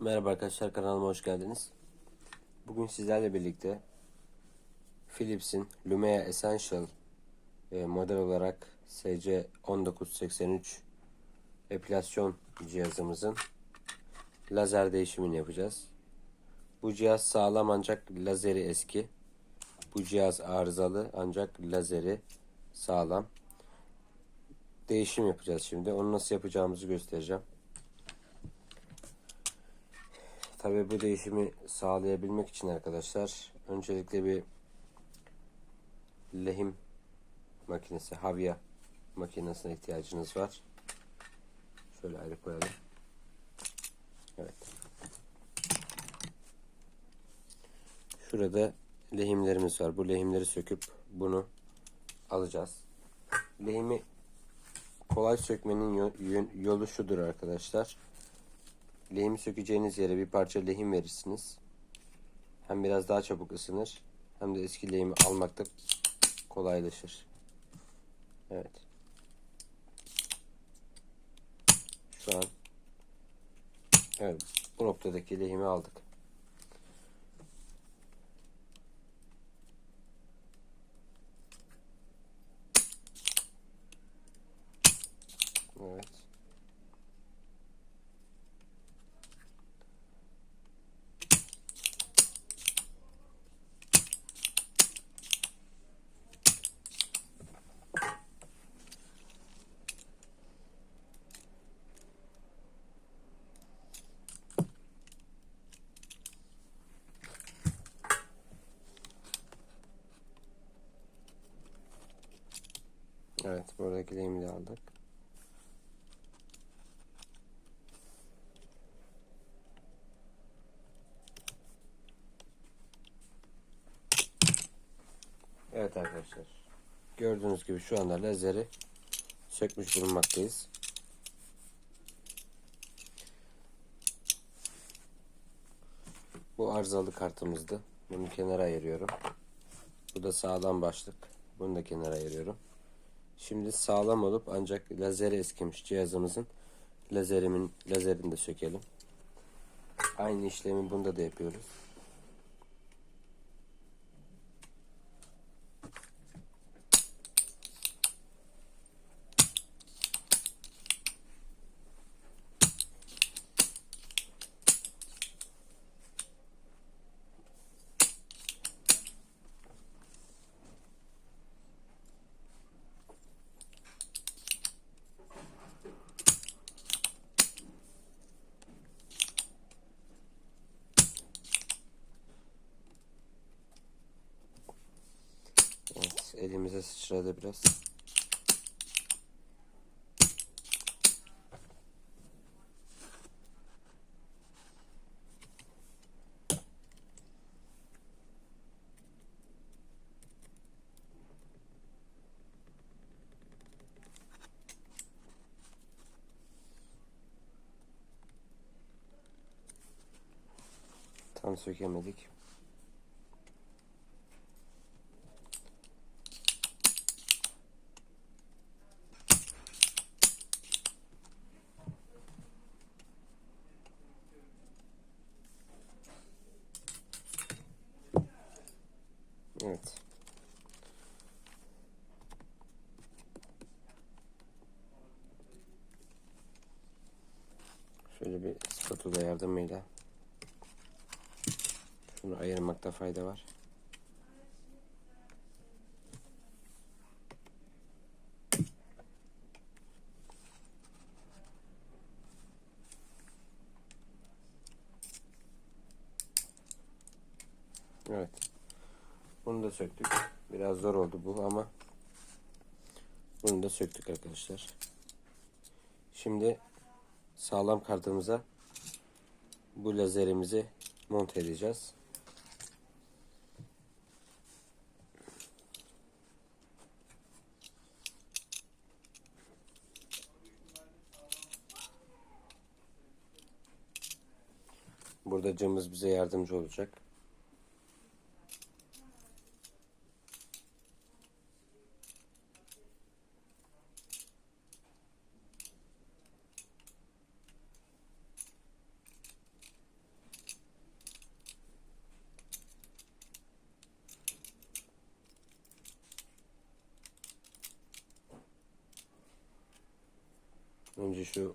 Merhaba arkadaşlar kanalıma hoş geldiniz. Bugün sizlerle birlikte Philips'in Lumea Essential e, model olarak SC1983 epilasyon cihazımızın lazer değişimini yapacağız. Bu cihaz sağlam ancak lazeri eski. Bu cihaz arızalı ancak lazeri sağlam. Değişim yapacağız şimdi. Onu nasıl yapacağımızı göstereceğim. Tabii bu değişimi sağlayabilmek için arkadaşlar öncelikle bir lehim makinesi, havya makinesine ihtiyacınız var. Şöyle ayrı koyalım. Evet. Şurada lehimlerimiz var. Bu lehimleri söküp bunu alacağız. Lehimi kolay sökmenin yo- yolu şudur arkadaşlar. Lehimi sökeceğiniz yere bir parça lehim verirsiniz. Hem biraz daha çabuk ısınır hem de eski lehimi almakta kolaylaşır. Evet. Şu an Evet, bu noktadaki lehimi aldık. Evet. Evet, buradaki lehimi de aldık. Evet arkadaşlar. Gördüğünüz gibi şu anda lazeri sökmüş bulunmaktayız. Bu arızalı kartımızdı. Bunu kenara ayırıyorum. Bu da sağlam başlık. Bunu da kenara ayırıyorum. Şimdi sağlam olup ancak lazeri eskimiş cihazımızın lazerimin lazerini de sökelim. Aynı işlemi bunda da yapıyoruz. Evet, elimize sıçradı biraz. Tam sökemedik. Evet. Şöyle spatula yardımıyla şunu ayırmakta fayda var. Evet. Bunu da söktük. Biraz zor oldu bu ama bunu da söktük arkadaşlar. Şimdi sağlam kartımıza bu lazerimizi monte edeceğiz. Burada camımız bize yardımcı olacak. Önce şu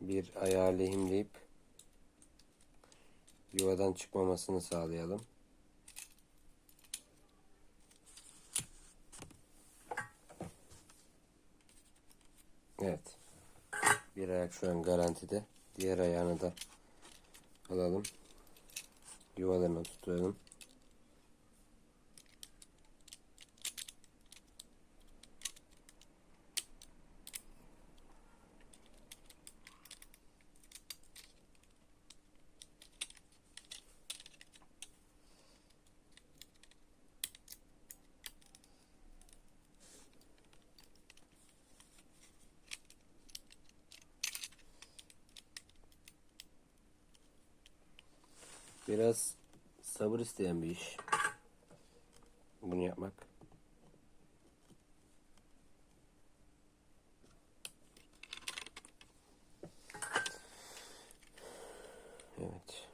bir ayağı lehimleyip yuvadan çıkmamasını sağlayalım. Evet. Bir ayak şu an garantide. Diğer ayağını da alalım. Yuvalarına tutalım. Biraz sabır isteyen bir iş. Bunu yapmak. Evet.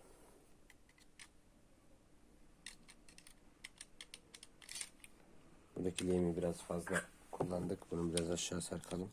Buradaki lehimi biraz fazla kullandık. Bunu biraz aşağı sarkalım.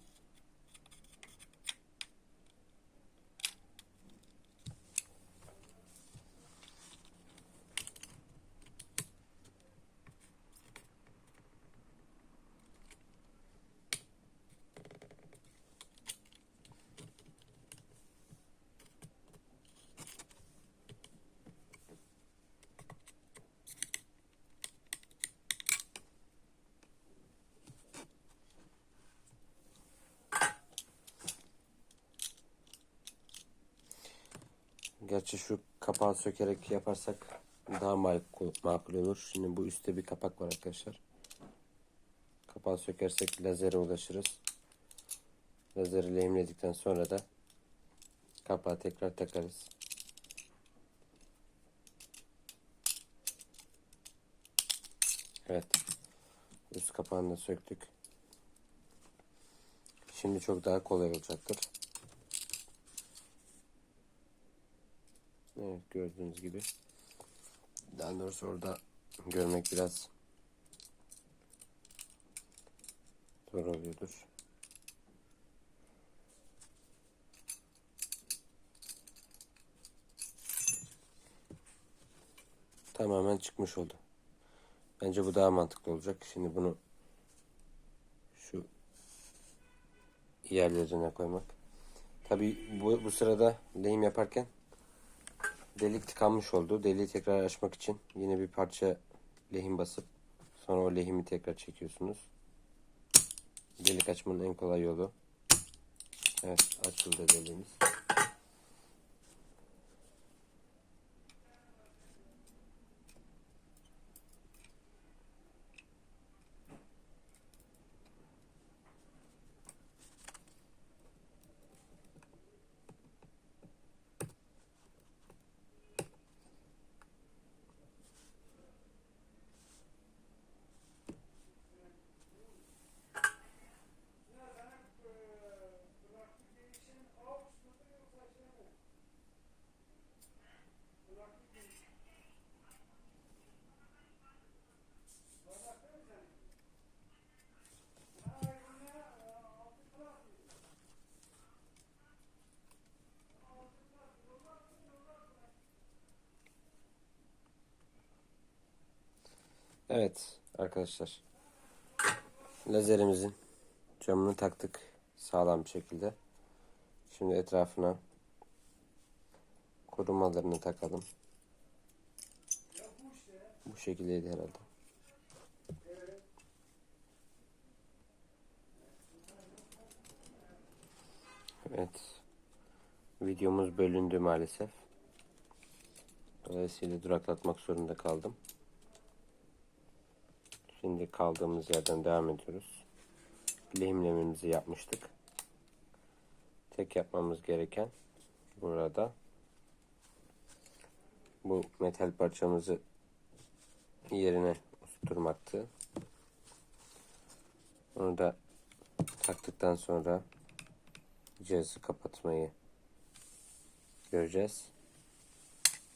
Gerçi şu kapağı sökerek yaparsak daha makul, makul olur. Şimdi bu üstte bir kapak var arkadaşlar. Kapağı sökersek lazere ulaşırız. Lazeri lehimledikten sonra da kapağı tekrar takarız. Evet. Üst kapağını da söktük. Şimdi çok daha kolay olacaktır. Evet gördüğünüz gibi. Daha doğrusu orada görmek biraz zor oluyordur. Tamamen çıkmış oldu. Bence bu daha mantıklı olacak. Şimdi bunu şu yerlerine koymak. Tabi bu, bu sırada lehim yaparken delik tıkanmış oldu. Deliği tekrar açmak için yine bir parça lehim basıp sonra o lehimi tekrar çekiyorsunuz. Delik açmanın en kolay yolu. Evet açıldı deliğimiz. Evet arkadaşlar. Lazerimizin camını taktık sağlam bir şekilde. Şimdi etrafına korumalarını takalım. Bu şekildeydi herhalde. Evet. Videomuz bölündü maalesef. Dolayısıyla duraklatmak zorunda kaldım. Şimdi kaldığımız yerden devam ediyoruz. Lehimlememizi yapmıştık. Tek yapmamız gereken burada bu metal parçamızı yerine oturtmaktı. Onu da taktıktan sonra cihazı kapatmayı göreceğiz.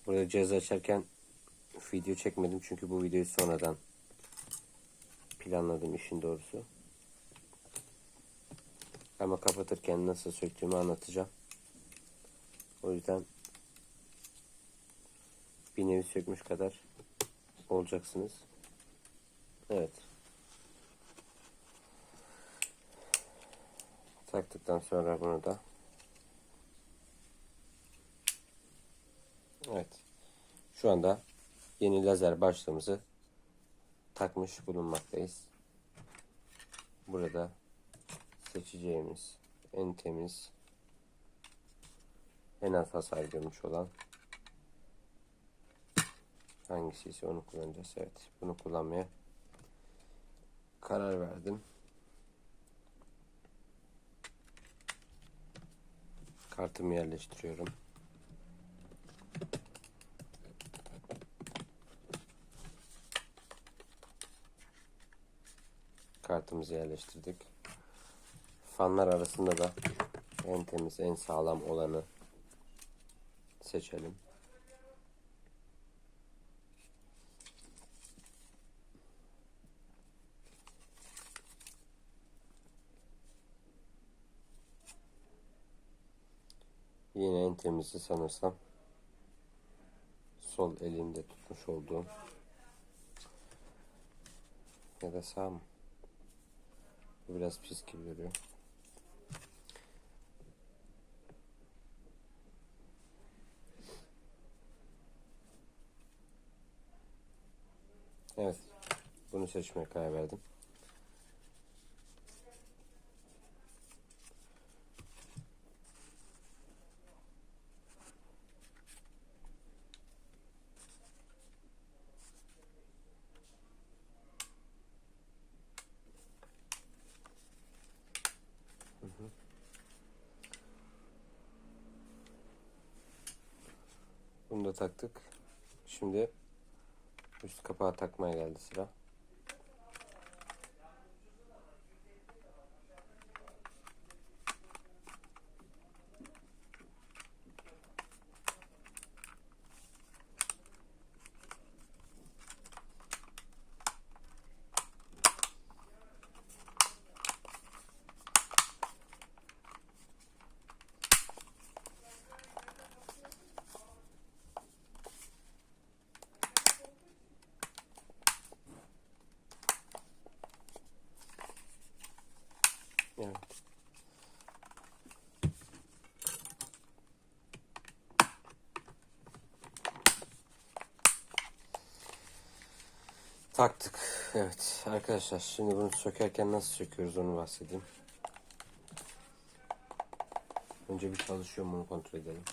Burada cihazı açarken video çekmedim çünkü bu videoyu sonradan planladım işin doğrusu. Ama kapatırken nasıl söktüğümü anlatacağım. O yüzden bir nevi sökmüş kadar olacaksınız. Evet. Taktıktan sonra bunu da Evet. Şu anda yeni lazer başlığımızı takmış bulunmaktayız. Burada seçeceğimiz en temiz en az hasar görmüş olan hangisi ise onu kullanacağız. Evet. Bunu kullanmaya karar verdim. Kartımı yerleştiriyorum. Kartımızı yerleştirdik. Fanlar arasında da en temiz, en sağlam olanı seçelim. Yine en temizi sanırsam sol elimde tutmuş olduğum ya da sağ mı? Bu biraz pis gibi duruyor. Evet. Bunu seçmeye karar verdim. Bunu da taktık. Şimdi üst kapağı takmaya geldi sıra. Evet. Taktık. Evet arkadaşlar şimdi bunu sökerken nasıl söküyoruz onu bahsedeyim. Önce bir çalışıyor mu onu kontrol edelim.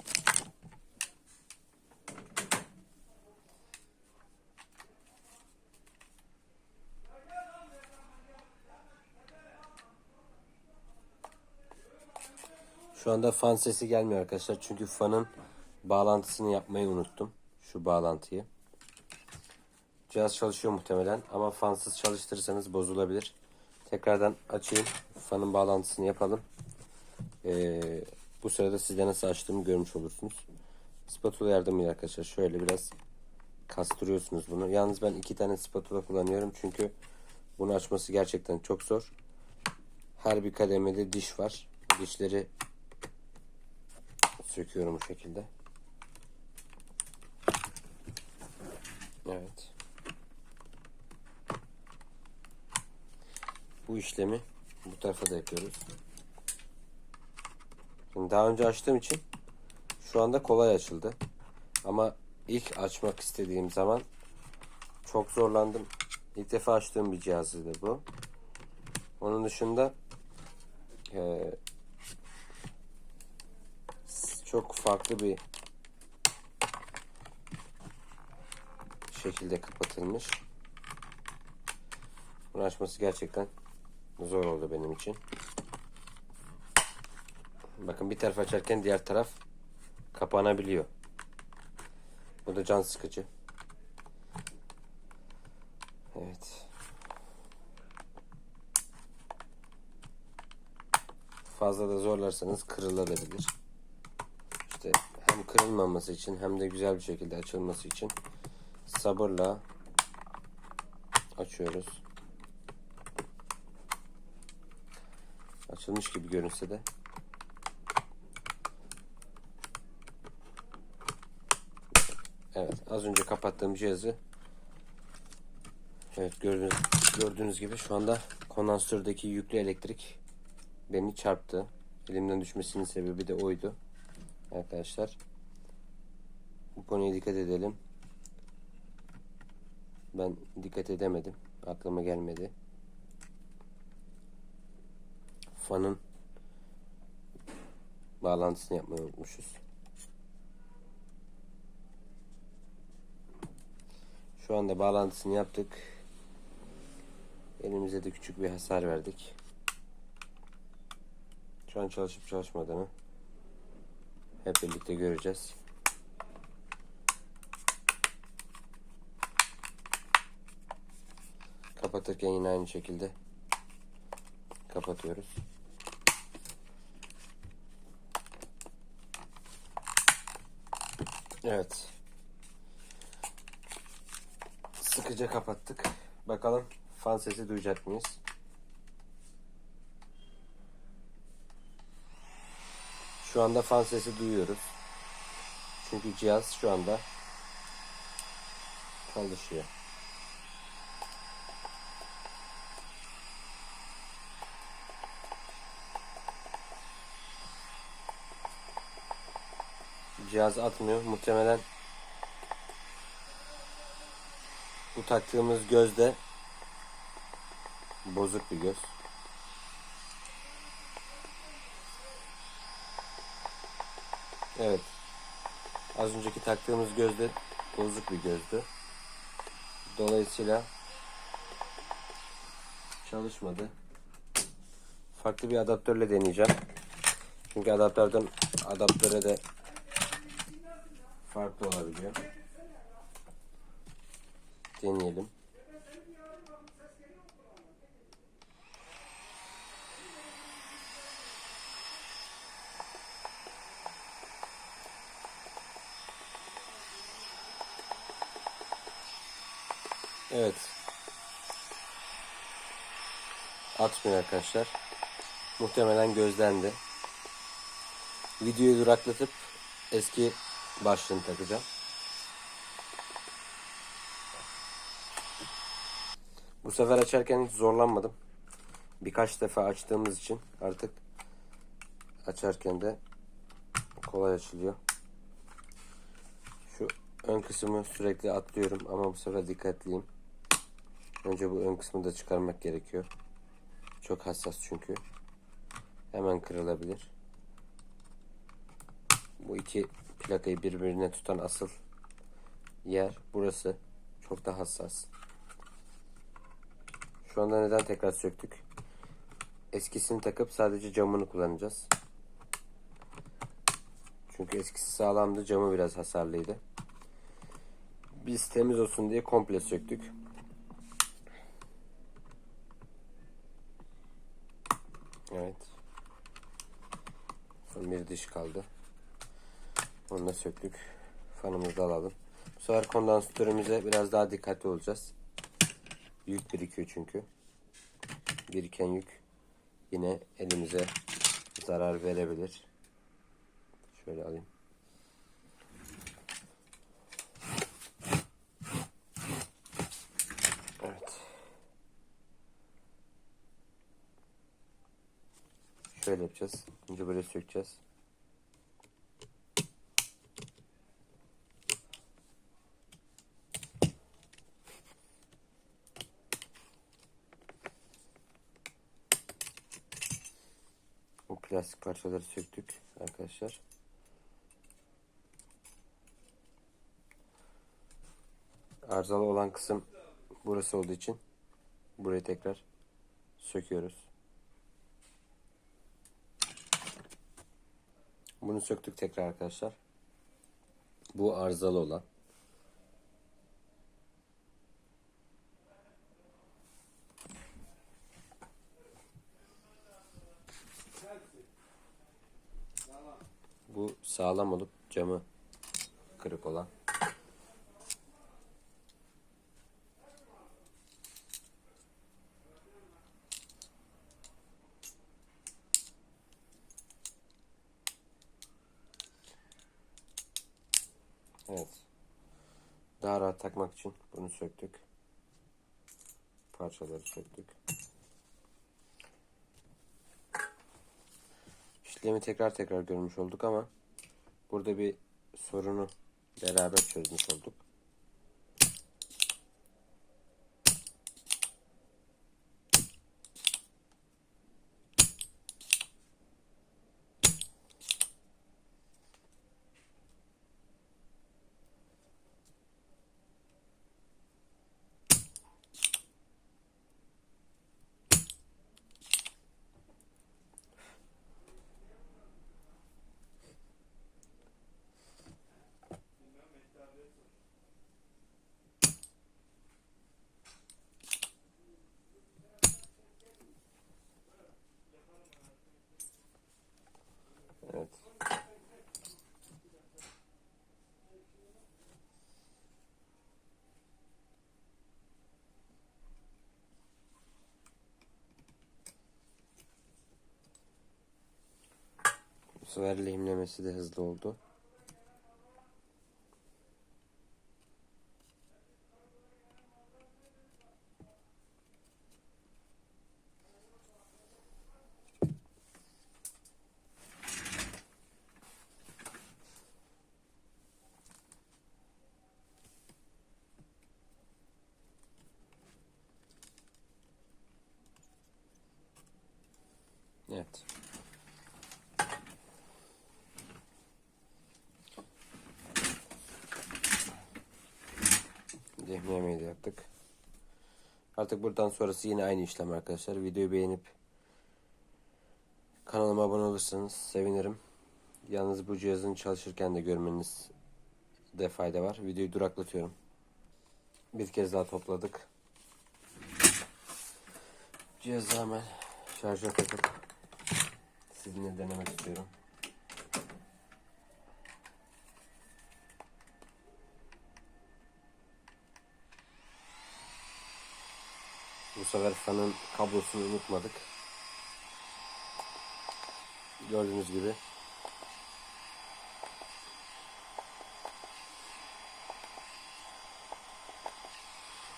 Şu anda fan sesi gelmiyor arkadaşlar. Çünkü fanın bağlantısını yapmayı unuttum. Şu bağlantıyı. Cihaz çalışıyor muhtemelen ama fansız çalıştırırsanız bozulabilir. Tekrardan açayım. Fanın bağlantısını yapalım. Ee, bu sırada sizde nasıl açtığımı görmüş olursunuz. Spatula yardımıyla arkadaşlar şöyle biraz kastırıyorsunuz bunu. Yalnız ben iki tane spatula kullanıyorum çünkü bunu açması gerçekten çok zor. Her bir kademede diş var. Dişleri söküyorum bu şekilde. Evet. Bu işlemi bu tarafa da yapıyoruz. Şimdi daha önce açtığım için şu anda kolay açıldı. Ama ilk açmak istediğim zaman çok zorlandım. İlk defa açtığım bir cihazıydı bu. Onun dışında eee çok farklı bir şekilde kapatılmış. Bunu açması gerçekten zor oldu benim için. Bakın bir taraf açarken diğer taraf kapanabiliyor. Bu da can sıkıcı. Evet. Fazla da zorlarsanız kırılabilir. İşte hem kırılmaması için hem de güzel bir şekilde açılması için sabırla açıyoruz. Açılmış gibi görünse de. Evet az önce kapattığım cihazı Evet gördüğünüz, gördüğünüz gibi şu anda kondansördeki yüklü elektrik beni çarptı. Elimden düşmesinin sebebi de oydu. Arkadaşlar. Bu konuya dikkat edelim. Ben dikkat edemedim. Aklıma gelmedi. Fanın bağlantısını yapmayı unutmuşuz. Şu anda bağlantısını yaptık. Elimize de küçük bir hasar verdik. Şu an çalışıp çalışmadığını hep birlikte göreceğiz. Kapatırken yine aynı şekilde kapatıyoruz. Evet. Sıkıca kapattık. Bakalım fan sesi duyacak mıyız? Şu anda fan sesi duyuyoruz. Çünkü cihaz şu anda çalışıyor. Cihaz atmıyor. Muhtemelen bu taktığımız gözde bozuk bir göz. Evet. Az önceki taktığımız gözde bozuk bir gözdü. Dolayısıyla çalışmadı. Farklı bir adaptörle deneyeceğim. Çünkü adaptörden adaptöre de farklı olabiliyor. Deneyelim. Evet. Atmıyor arkadaşlar. Muhtemelen gözlendi. Videoyu duraklatıp eski başlığını takacağım. Bu sefer açarken hiç zorlanmadım. Birkaç defa açtığımız için artık açarken de kolay açılıyor. Şu ön kısmı sürekli atlıyorum ama bu sefer dikkatliyim. Önce bu ön kısmı da çıkarmak gerekiyor. Çok hassas çünkü. Hemen kırılabilir. Bu iki plakayı birbirine tutan asıl yer burası. Çok da hassas. Şu anda neden tekrar söktük? Eskisini takıp sadece camını kullanacağız. Çünkü eskisi sağlamdı. Camı biraz hasarlıydı. Biz temiz olsun diye komple söktük. Evet. Son bir diş kaldı. Onu da söktük. Fanımızı da alalım. Bu sefer kondansatörümüze biraz daha dikkatli olacağız. Yük birikiyor çünkü. Biriken yük yine elimize zarar verebilir. Şöyle alayım. Evet. Şöyle yapacağız. Önce böyle sökeceğiz. Plastik parçaları söktük arkadaşlar. Arızalı olan kısım burası olduğu için burayı tekrar söküyoruz. Bunu söktük tekrar arkadaşlar. Bu arızalı olan. sağlam olup camı kırık olan. Evet. Daha rahat takmak için bunu söktük. Parçaları söktük. İşlemi tekrar tekrar görmüş olduk ama burada bir sorunu beraber çözmüş olduk. Evet. Sefer lehimlemesi de hızlı oldu. Evet. Lehimlemeyi de yaptık. Artık buradan sonrası yine aynı işlem arkadaşlar. Videoyu beğenip kanalıma abone olursanız sevinirim. Yalnız bu cihazın çalışırken de görmeniz de fayda var. Videoyu duraklatıyorum. Bir kez daha topladık. Cihazı hemen şarja takıp sizinle denemek istiyorum. Sefer fanın kablosunu unutmadık. Gördüğünüz gibi.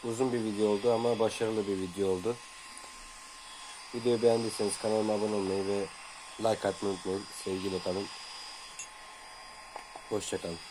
Uzun bir video oldu ama başarılı bir video oldu. Videoyu beğendiyseniz kanalıma abone olmayı ve like atmayı unutmayın. Sevgiyle kalın. Hoşçakalın.